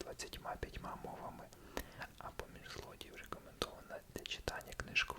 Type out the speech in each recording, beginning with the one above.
25 мовами, а поміж злодіїв рекомендована для читання книжка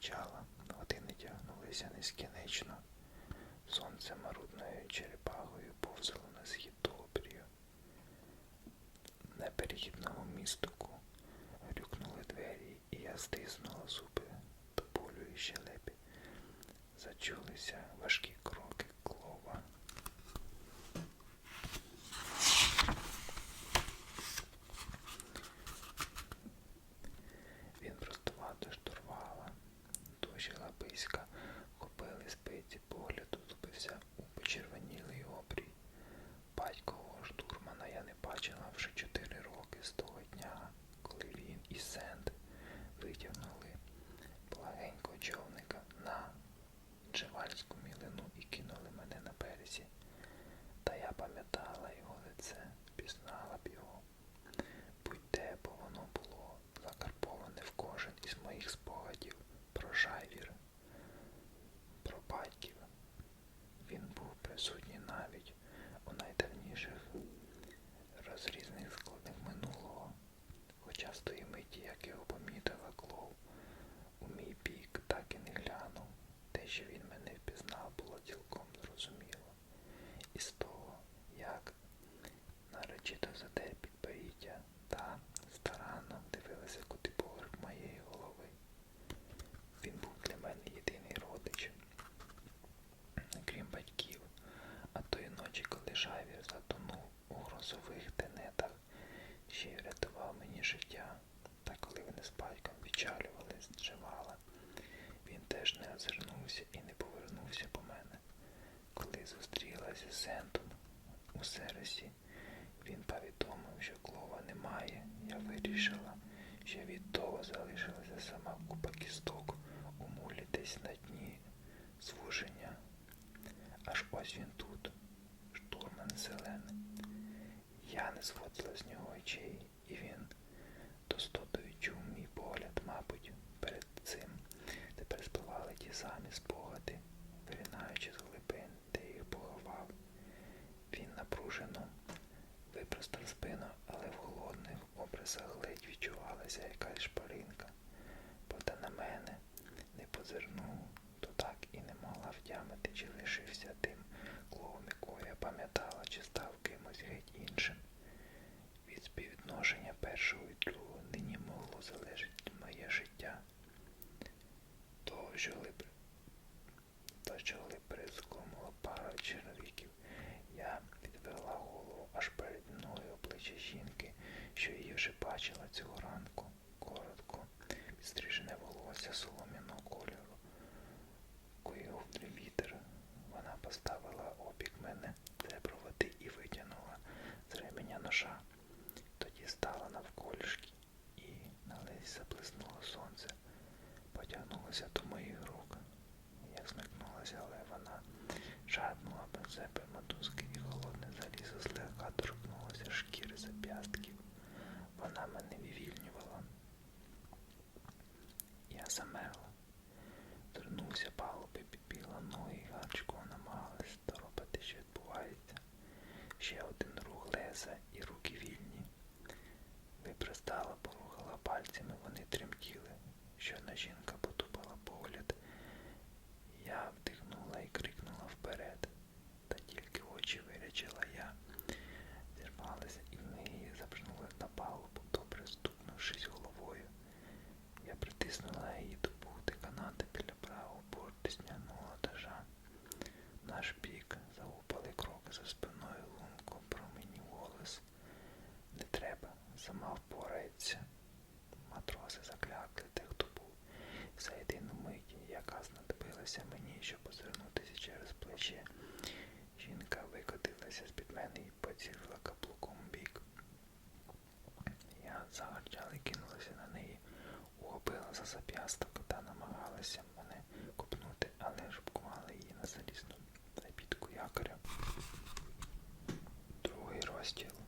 кричала, години тягнулися нескінечно. Сонце марудною черепагою повзало на схід обрію. На перехідному містоку грюкнули двері, і я стиснула зуби до болю і щелепі. Зачулися важкі війська, копили спиці погляду, зупився у почервонілий обрій. Батькового штурмана я не бачила вже some не зводила з нього очей. потягнулася до моїх рук. Я смикнулася, але вона шарпнула без себе мотузки і холодне залізо злегка торкнулося шкіри зап'ястків. Вона мене сама впорається. Матроси заклякли тих, хто був. За єдину мить, яка знадобилася мені, щоб озирнутися через плече. Жінка викотилася з під мене і поцілила каблуком бік. Я загарчала і кинулася на неї, ухопила за зап'ясток та намагалася мене купнути, але ж обкувала її на залізну запітку якоря. Другий розділ.